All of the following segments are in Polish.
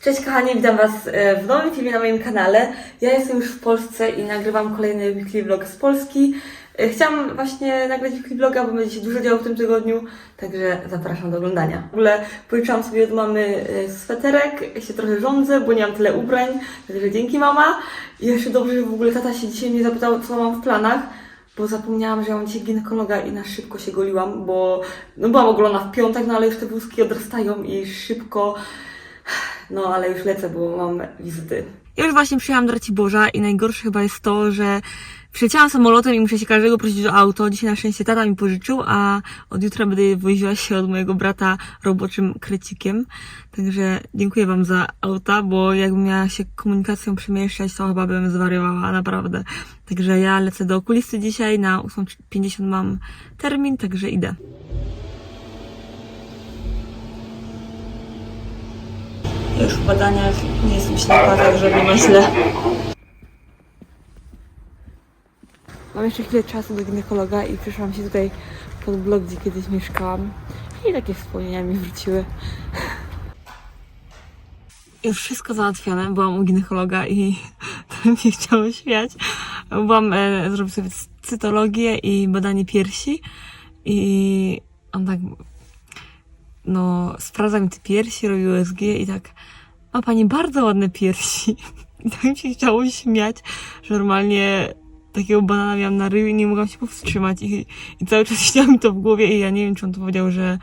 Cześć kochani, witam Was e, w nowym filmie na moim kanale. Ja jestem już w Polsce i nagrywam kolejny weekly vlog z Polski. E, Chciałam właśnie nagrać weekly vloga, bo będzie się dużo działo w tym tygodniu, także zapraszam do oglądania. W ogóle pożyczyłam sobie od mamy e, sweterek, się trochę rządzę, bo nie mam tyle ubrań, także dzięki mama. I jeszcze dobrze, że w ogóle tata się dzisiaj mnie zapytał, co mam w planach. Bo zapomniałam, że ja mam dzisiaj ginekologa i na szybko się goliłam, bo no byłam ogolona w piątek, no ale już te wózki odrastają i szybko no, ale już lecę, bo mam wizyty. Już właśnie przyjechałam do Raciborza i najgorsze chyba jest to, że przyleciałam samolotem i muszę się każdego prosić o auto. Dzisiaj na szczęście tata mi pożyczył, a od jutra będę woziła się od mojego brata roboczym krecikiem. Także dziękuję Wam za auta, bo jakbym miała się komunikacją przemieszczać, to chyba bym zwariowała, naprawdę. Także ja lecę do okulisty dzisiaj, na 8.50 mam termin, także idę. Już w badaniach nie jestem ślepa, także nie ma źle. Mam jeszcze chwilę czasu do ginekologa i przyszłam się tutaj pod blok, gdzie kiedyś mieszkałam. I takie wspomnienia mi wróciły. Już wszystko załatwione. Byłam u ginekologa i to mi się chciało śmiać. Byłam e, zrobić sobie cytologię i badanie piersi. I on tak no, sprawdza mi te piersi, robi USG i tak, ma pani bardzo ładne piersi. I tak mi się chciało śmiać, że normalnie takiego banana miałam na ryju i nie mogłam się powstrzymać i, i cały czas mi to w głowie i ja nie wiem, czy on to powiedział, że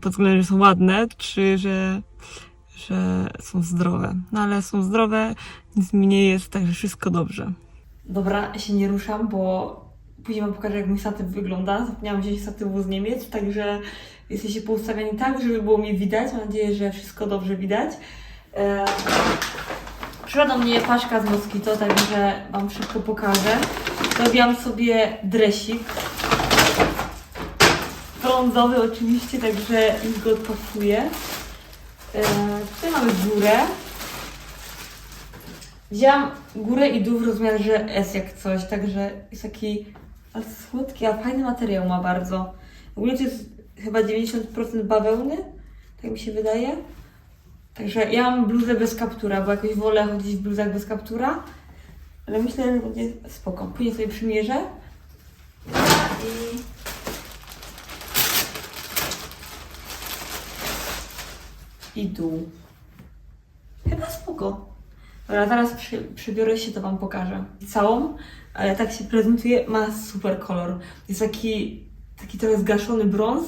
pod względem, że są ładne, czy że, że są zdrowe. No ale są zdrowe, nic mi nie jest, także wszystko dobrze. Dobra, się nie ruszam, bo później wam pokażę, jak mój statyw wygląda. Zapomniałam wziąć statywu z Niemiec, także jesteście poustawiani tak, żeby było mnie widać. Mam nadzieję, że wszystko dobrze widać. E, Przyszła do mnie paszka z Moskito, także Wam szybko pokażę. Zrobiłam sobie dresik. Brązowy oczywiście, także już go odpasuję. E, tutaj mamy górę. Wzięłam górę i dół w rozmiarze S jak coś, także jest taki ale słodki, a fajny materiał ma bardzo. W ogóle to jest chyba 90% bawełny, tak mi się wydaje. Także ja mam bluzę bez kaptura, bo jakoś wolę chodzić w bluzach bez kaptura. Ale myślę, że będzie spoko. Później sobie przymierzę. I... I dół. Chyba spoko. Dobra, zaraz przy, przybiorę się, to Wam pokażę. Całą, ale tak się prezentuje, ma super kolor. Jest taki, taki trochę zgaszony brąz,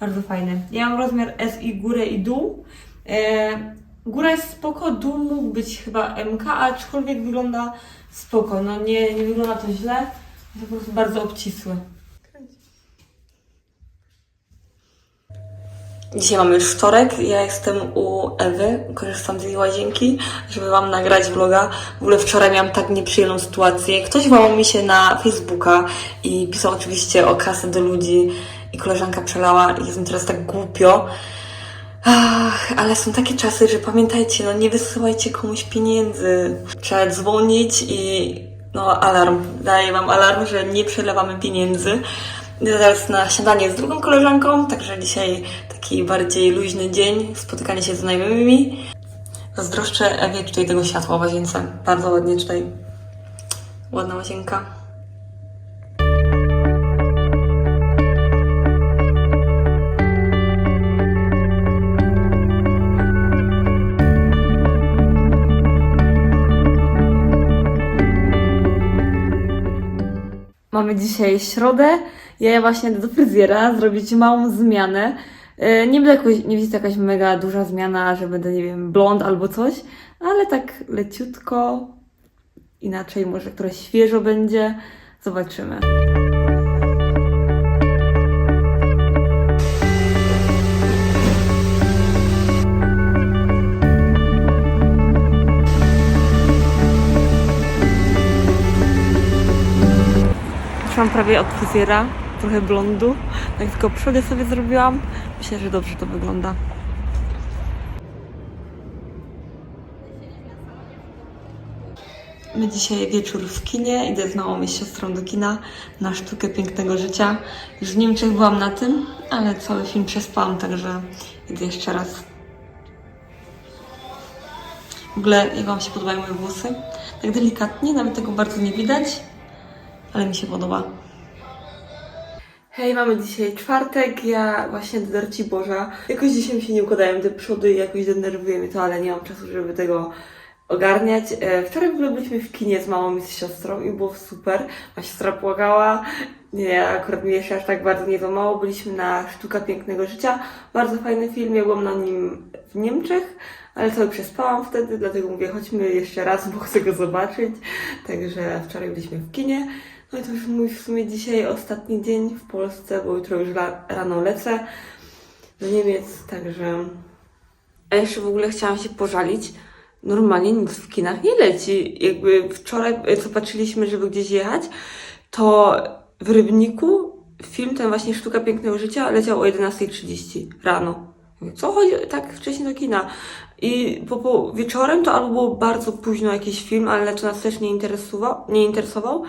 bardzo fajny. Ja mam rozmiar S i górę i dół. E, góra jest spoko, dół mógł być chyba MK, aczkolwiek wygląda spoko. No nie, nie wygląda to źle, to po prostu bardzo obcisły. Dzisiaj mamy już wtorek, ja jestem u Ewy, korzystam z jej łazienki, żeby Wam nagrać vloga. W ogóle wczoraj miałam tak nieprzyjemną sytuację. Ktoś wołał mi się na Facebooka i pisał oczywiście o kasę do ludzi i koleżanka przelała i jest mi teraz tak głupio. Ach, ale są takie czasy, że pamiętajcie, no nie wysyłajcie komuś pieniędzy. Trzeba dzwonić i no alarm, daję Wam alarm, że nie przelewamy pieniędzy. Teraz na śniadanie z drugą koleżanką, także dzisiaj taki bardziej luźny dzień, spotykanie się z znajomymi. Zazdroszczę Ewie tutaj tego światła w łazience. Bardzo ładnie tutaj. Ładna łazienka. Mamy dzisiaj środę. Ja właśnie idę do fryzjera zrobić małą zmianę. E, Nie będę jakoś, nie jest to jakaś mega duża zmiana, że będę, nie wiem, blond albo coś, ale tak leciutko, inaczej może które świeżo będzie. Zobaczymy. Przyszłam prawie od fryzjera, trochę blondu, tak tylko przody sobie zrobiłam. Myślę, że dobrze to wygląda. My dzisiaj wieczór w kinie, idę z małą i siostrą do kina na sztukę pięknego życia. Już w Niemczech byłam na tym, ale cały film przespałam, także idę jeszcze raz. W ogóle, jak Wam się podobają moje włosy? Tak delikatnie, nawet tego bardzo nie widać, ale mi się podoba. Hej, mamy dzisiaj czwartek, ja właśnie do Darci Boża. Jakoś dzisiaj mi się nie układają te przody jakoś denerwuje mnie to, ale nie mam czasu, żeby tego ogarniać. E, Wczoraj w ogóle byliśmy w kinie z mamą i z siostrą i było super. Moja siostra płakała. Nie, akurat mnie jeszcze aż tak bardzo nie złamało. Byliśmy na Sztuka Pięknego Życia. Bardzo fajny film, ja byłam na nim w Niemczech, ale cały przespałam wtedy, dlatego mówię, chodźmy jeszcze raz, bo chcę go zobaczyć. Także wczoraj byliśmy w kinie. No i to już mój w sumie dzisiaj ostatni dzień w Polsce, bo jutro już ra- rano lecę do Niemiec, także... A jeszcze w ogóle chciałam się pożalić. Normalnie nic w kinach nie leci. Jakby wczoraj, co patrzyliśmy, żeby gdzieś jechać, to w Rybniku film ten właśnie Sztuka Pięknego Życia leciał o 11.30 rano. Co chodzi tak wcześnie do kina? I po, po wieczorem to albo było bardzo późno jakiś film, ale to nas też nie interesował, nie interesował,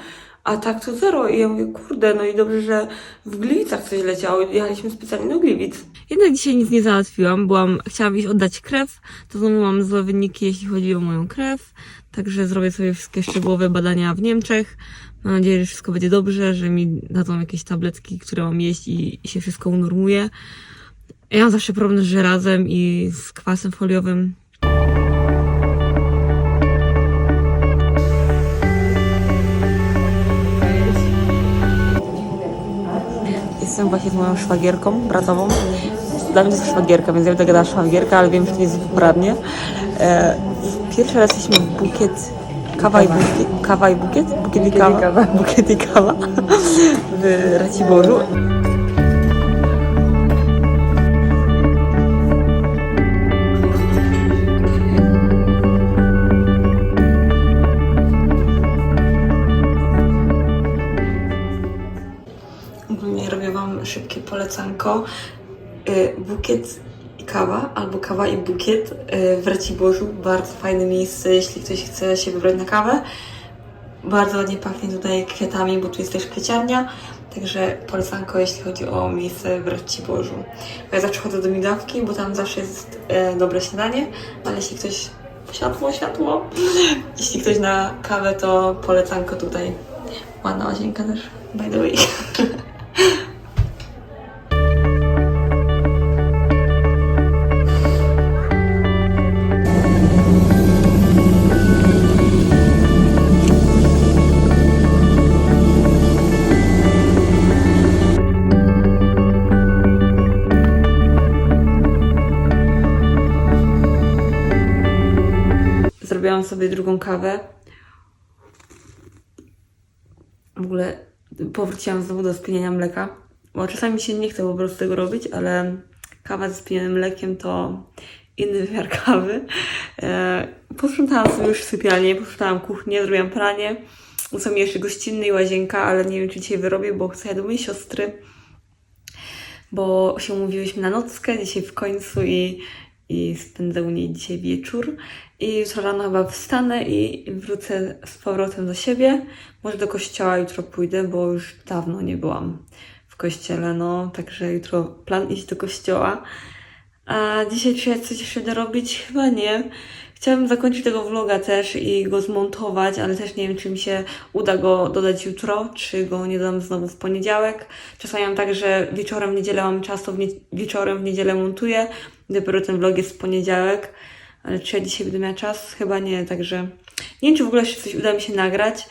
a tak to zero. I ja mówię, kurde, no i dobrze, że w Gliwicach coś leciało. Jechaliśmy specjalnie do Gliwic. Jednak dzisiaj nic nie załatwiłam. Byłam, chciałam iść oddać krew. To znowu mam złe wyniki, jeśli chodzi o moją krew. Także zrobię sobie wszystkie szczegółowe badania w Niemczech. Mam nadzieję, że wszystko będzie dobrze, że mi dadzą jakieś tabletki, które mam jeść i, i się wszystko unormuje. Ja mam zawsze problem z żelazem i z kwasem foliowym. Jestem właśnie z moją szwagierką bratową. Dla mnie to jest szwagierka, więc ja będę gadała szwagierka, ale wiem, że to nie jest poprawnie. E, pierwszy raz jesteśmy w bukiet kawa i bukiet, kawa i bukiet, bukiet i kawa, bukiet i kawa w Raciborzu. Polecanko. Y, Bukiet i kawa, albo kawa i bukiet y, w Raciborzu. Bardzo fajne miejsce, jeśli ktoś chce się wybrać na kawę. Bardzo ładnie pachnie tutaj kwiatami, bo tu jest też kwieciarnia. Także polecanko, jeśli chodzi o miejsce w Raciborzu. Bo Ja zawsze chodzę do Migdawki, bo tam zawsze jest e, dobre śniadanie, ale jeśli ktoś... Światło, światło! Jeśli ktoś na kawę, to polecanko tutaj. Ładna łazienka też, by the way. Zrobiłam sobie drugą kawę. W ogóle powróciłam znowu do spieniania mleka, bo czasami mi się nie chce po prostu tego robić, ale kawa ze spienionym mlekiem to inny wymiar kawy. E, posprzątałam sobie już sypialnię, posprzątałam kuchnię, zrobiłam pranie. Są mi jeszcze gościnny i łazienka, ale nie wiem, czy dzisiaj wyrobię, bo chcę do mojej siostry bo się umówiłyśmy na nockę dzisiaj w końcu i, i spędzę u niej dzisiaj wieczór. I jutro rano chyba wstanę i wrócę z powrotem do siebie. Może do kościoła jutro pójdę, bo już dawno nie byłam w kościele, no. Także jutro plan iść do kościoła. A dzisiaj czy coś jeszcze będę robić? Chyba nie. Chciałabym zakończyć tego vloga też i go zmontować, ale też nie wiem, czy mi się uda go dodać jutro, czy go nie dodam znowu w poniedziałek. Czasami mam tak, że wieczorem w niedzielę mam czas, to w nie- wieczorem w niedzielę montuję. Dopiero ten vlog jest w poniedziałek. Ale czy ja dzisiaj będę miała czas? Chyba nie, także nie wiem, czy w ogóle coś uda mi się nagrać.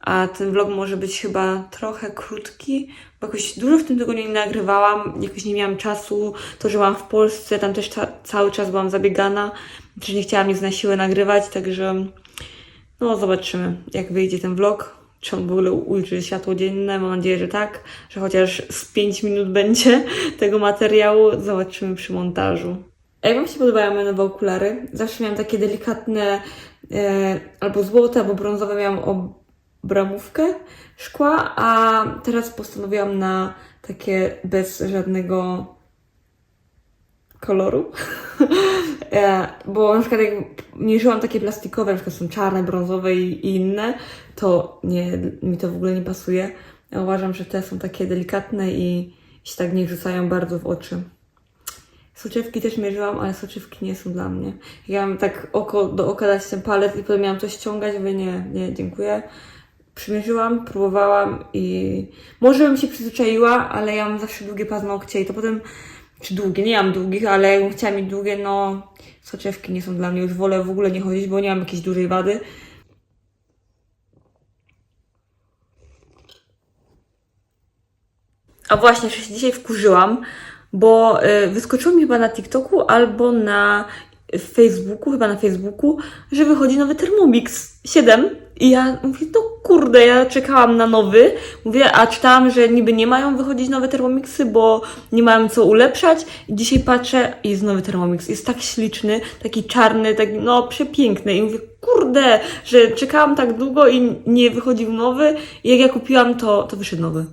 A ten vlog może być chyba trochę krótki, bo jakoś dużo w tym tygodniu nie nagrywałam, jakoś nie miałam czasu. To, że byłam w Polsce, tam też ca- cały czas byłam zabiegana, też nie chciałam nic na siłę nagrywać, także no zobaczymy, jak wyjdzie ten vlog. Ogóle ujrzy światło dzienne? Mam nadzieję, że tak, że chociaż z 5 minut będzie tego materiału. Zobaczymy przy montażu. Jak Wam się podobają moje nowe okulary? Zawsze miałam takie delikatne, e, albo złote, albo brązowe miałam obramówkę szkła, a teraz postanowiłam na takie bez żadnego koloru. Bo na przykład jak mierzyłam takie plastikowe, na przykład są czarne, brązowe i, inne, to nie, mi to w ogóle nie pasuje. Ja uważam, że te są takie delikatne i się tak nie rzucają bardzo w oczy. Soczewki też mierzyłam, ale soczewki nie są dla mnie. Ja mam tak oko do oka dać ten palec i potem miałam coś ściągać, mówię nie, nie, dziękuję. Przymierzyłam, próbowałam i może bym się przyzwyczaiła, ale ja mam zawsze długie paznokcie i to potem, czy długie, nie mam długich, ale jakbym chciała mieć długie, no soczewki nie są dla mnie, już wolę w ogóle nie chodzić, bo nie mam jakiejś dużej wady. A właśnie, że się dzisiaj wkurzyłam, bo y, wyskoczyło mi chyba na TikToku albo na Facebooku, chyba na Facebooku, że wychodzi nowy Thermomix 7 i ja mówię, no kurde, ja czekałam na nowy, mówię, a czytałam, że niby nie mają wychodzić nowe Thermomixy, bo nie mają co ulepszać i dzisiaj patrzę i jest nowy Thermomix, jest tak śliczny, taki czarny, taki no przepiękny i mówię, kurde, że czekałam tak długo i nie wychodził nowy i jak ja kupiłam, to, to wyszedł nowy.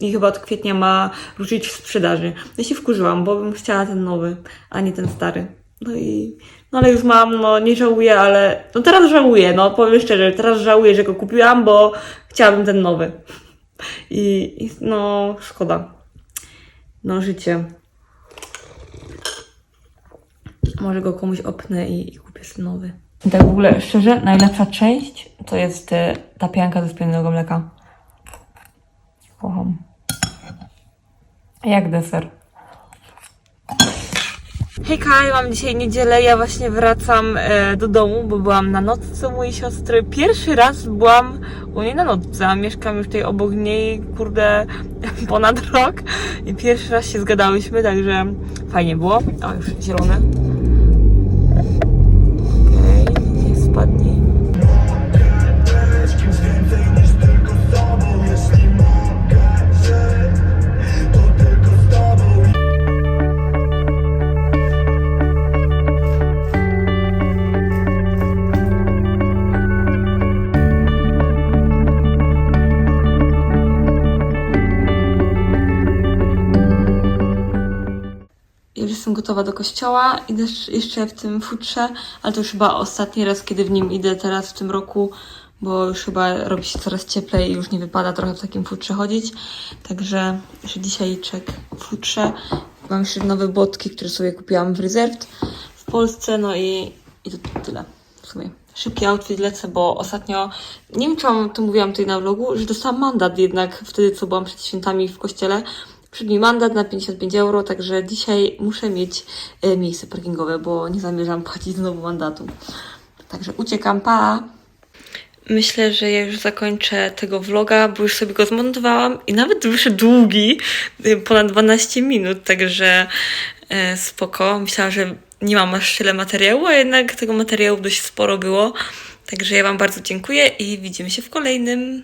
I chyba od kwietnia ma ruszyć w sprzedaży. Ja się wkurzyłam, bo bym chciała ten nowy, a nie ten stary. No i, no ale już mam, no nie żałuję, ale, no teraz żałuję, no powiem szczerze, teraz żałuję, że go kupiłam, bo chciałabym ten nowy. I, i no, szkoda. No, życie. Może go komuś opnę i, i kupię sobie nowy. Tak w ogóle, szczerze, najlepsza część to jest e, ta pianka ze spienionego mleka. Kocham. Jak deser. Hejka, mam dzisiaj niedzielę, ja właśnie wracam e, do domu, bo byłam na nocce mojej siostry. Pierwszy raz byłam u niej na nocce, a mieszkam już tutaj obok niej, kurde, ponad rok. I pierwszy raz się zgadałyśmy, także fajnie było. O, już zielony. Gotowa do kościoła. Idę sz- jeszcze w tym futrze, ale to już chyba ostatni raz, kiedy w nim idę teraz w tym roku, bo już chyba robi się coraz cieplej i już nie wypada trochę w takim futrze chodzić. Także jeszcze dzisiaj czek futrze. Mam jeszcze nowe botki, które sobie kupiłam w Reserved w Polsce, no i, i to tyle w sumie. Szybki outfit lecę, bo ostatnio, nie wiem czy wam to mówiłam tutaj na vlogu, że dostałam mandat jednak wtedy, co byłam przed świętami w kościele. Mi mandat na 55 euro, także dzisiaj muszę mieć e, miejsce parkingowe, bo nie zamierzam płacić znowu mandatu. Także uciekam, pa! Myślę, że ja już zakończę tego vloga, bo już sobie go zmontowałam i nawet wyszedł długi, y, ponad 12 minut, także e, spoko. Myślałam, że nie mam aż tyle materiału, a jednak tego materiału dość sporo było. Także ja Wam bardzo dziękuję i widzimy się w kolejnym.